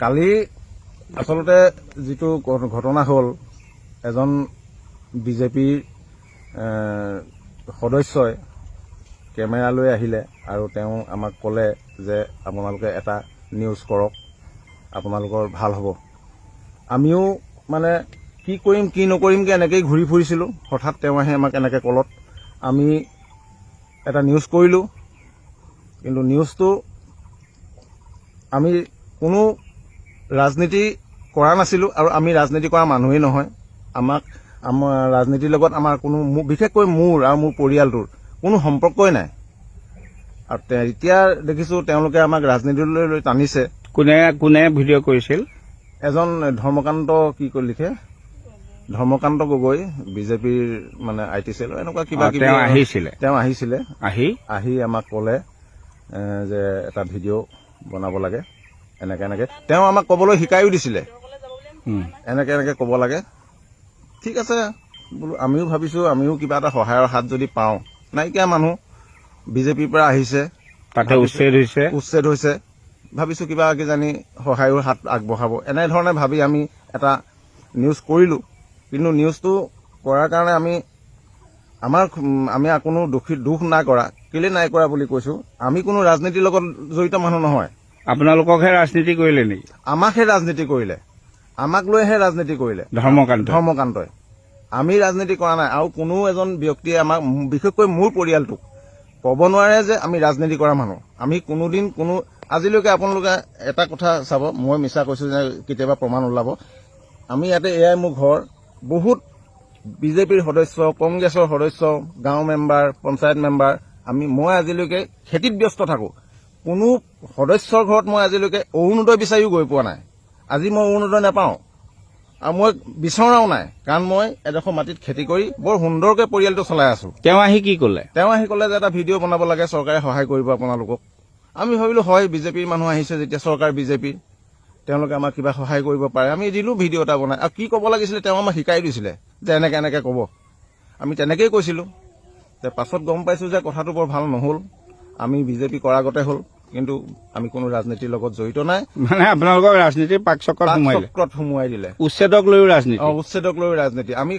কালি আচলতে যিটো ঘটনা হ'ল, এজন বিজেপিৰ সদস্যই কেমেৰা আহিলে আৰু তেওঁ আমাক ক'লে যে আপোনালোকে এটা নিউজ কৰক, আপোনালোকৰ ভালো হ'ব। আমিও মানে কি কৰিম, কি নকৰিমকৈ এনেকেই ঘূৰি ফুৰিছিলোঁ। হঠাৎ তেওঁ আহি আমাক এনেকৈ ক'লত, আমি এটা নিউজ কৰিলোঁ, কিন্তু নিউজটো আমি কোনো ৰাজনীতি কৰা নাছিলোঁ আৰু আমি ৰাজনীতি কৰা মানুহেই নহয়। আমাক আমাৰ ৰাজনীতিৰ লগত আমাৰ কোনো বিশেষকৈ মোৰ আৰু মোৰ পৰিয়ালটোৰ কোনো সম্পৰ্কই নাই। আৰু এতিয়া দেখিছোঁ তেওঁলোকে আমাক ৰাজনীতিলৈ লৈ টানিছে। কোনে কোনে ভিডিঅ' কৰিছিল? এজন ধৰ্মকান্ত কি কৰি লিখে? ধৰ্মকান্ত গগৈ বিজেপিৰ মানে আই টি চেলৰ এনেকুৱা কিবা কিবি আহিছিলে। তেওঁ আহিছিলে। আহি? আহি আমাক ক'লে যে এটা ভিডিঅ' বনাব লাগে। এনেকে এনেকে। তেওঁ আমাক ক'বলৈ শিকাইও দিছিলে। এনেকে এনেকে ক'ব লাগে। ঠিক আছে। বোলো আমিও ভাবিছোঁ আমিও কিবা এটা সহায়ৰ হাত যদি পাওঁ। নাইকিয়া মানুহ বিজেপিৰ পৰা আহিছে। তাতে উচ্ছেদ হৈছে। উচ্ছেদ হৈছে। ভাবিছোঁ কিবা কিজানি সহায়ৰ হাত আগবঢ়াব। এনেধৰণে ভাবি আমি এটা নিউজ কৰিলোঁ। কিন্তু নিউজটো কৰাৰ কাৰণে আমি আমাৰ আমি কোনো দোষী দুখ নাই কৰা। কেলৈ নাই কৰা বুলি কৈছোঁ। আমি কোনো ৰাজনীতিৰ লগত জড়িত মানুহ নহয়। আপোনালোককহে ৰাজনীতি কৰিলে নেকি? আমাকহে ৰাজনীতি কৰিলে। আমাক লৈহে ৰাজনীতি কৰিলে। ধৰ্মকান্ত ধৰ্মকান্তই। আমি ৰাজনীতি কৰা নাই। আৰু কোনো এজন ব্যক্তিয়ে আমাক বিশেষকৈ মোৰ পৰিয়ালটোক ক'ব নোৱাৰে যে আমি ৰাজনীতি কৰা মানুহ। আমি কোনোদিন কোনো আজিলৈকে আপোনালোকে এটা কথা চাব মই মিছা কৈছোঁ যে কেতিয়াবা প্ৰমাণ ওলাব। আমি ইয়াতে এয়াই মোৰ ঘৰ। বহুত বিজেপিৰ সদস্য কংগ্ৰেছৰ সদস্য গাঁও মেম্বাৰ পঞ্চায়ত মেম্বাৰ। আমি মই আজিলৈকে খেতিত ব্যস্ত থাকোঁ। কোনো সদস্যৰ ঘৰত মই আজিলৈকে অৰুণোদয় বিচাৰিও গৈ পোৱা নাই। আজি মই অৰুণোদয় নাপাওঁ। আৰু মই বিচৰাও নাই কাৰণ মই এডোখৰ মাটিত খেতি কৰি বৰ সুন্দৰকৈ পৰিয়ালটো চলাই আছোঁ। তেওঁ আহি কি ক'লে? তেওঁ আহি ক'লে যে এটা ভিডিঅ' বনাব লাগে চৰকাৰে সহায় কৰিব আপোনালোকক। আমি ভাবিলোঁ হয় বিজেপিৰ মানুহ আহিছে যেতিয়া চৰকাৰ বিজেপিৰ তেওঁলোকে আমাক কিবা সহায় কৰিব পাৰে। আমি দিলোঁ ভিডিঅ' এটা বনাই। আৰু কি ক'ব লাগিছিলে তেওঁ আমাক শিকাই দিছিলে যে এনেকে এনেকে ক'ব। আমি তেনেকেই কৈছিলোঁ। যে পাছত গম পাইছোঁ যে কথাটো বৰ ভাল নহ'ল। আমি বিজেপি কৰা আগতে হ'ল। কিন্তু আমি কোনো ৰাজনীতিৰ লগত জড়িত নাই। মানে আপোনালোকক ৰাজনীতিৰ পাক চক্ৰত সোমোৱাই দিলে। উচ্ছেদক লৈও ৰাজনীতি। অ উচ্ছেদক লৈ ৰাজনীতি। আমি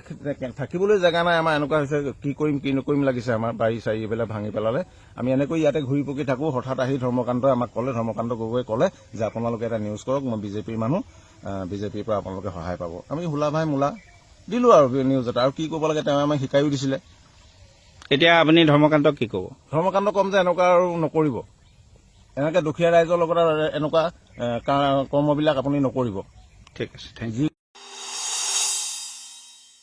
থাকিবলৈ জেগা নাই আমাৰ এনেকুৱা হৈছে কি কৰিম কি নকৰিম লাগিছে আমাৰ বাৰী চাৰী এইবিলাক ভাঙি পেলালে। আমি এনেকৈ ইয়াতে ঘূৰি পকি থাকো হঠাৎ আহি ধৰ্মকান্তই আমাক ক'লে ধৰ্মকান্ত গগৈয়ে ক'লে যে আপোনালোকে এটা নিউজ কৰক মই বিজেপিৰ মানুহ বিজেপিৰ পৰা আপোনালোকে সহায় পাব। আমি হোলা ভাই মোলা দিলোঁ আৰু নিউজ এটা। আৰু কি কৰিব লাগে তেওঁ আমাক শিকাইও দিছিলে। এতিয়া আপুনি ধৰ্মকান্তক কি ক'ব? ধৰ্মকান্ত কম যে এনেকুৱা আৰু নকৰিব। এনেকৈ দুখীয়া ৰাইজৰ লগত এনেকুৱা কৰ্মবিলাক আপুনি নকৰিব। ঠিক আছে থেংক ইউ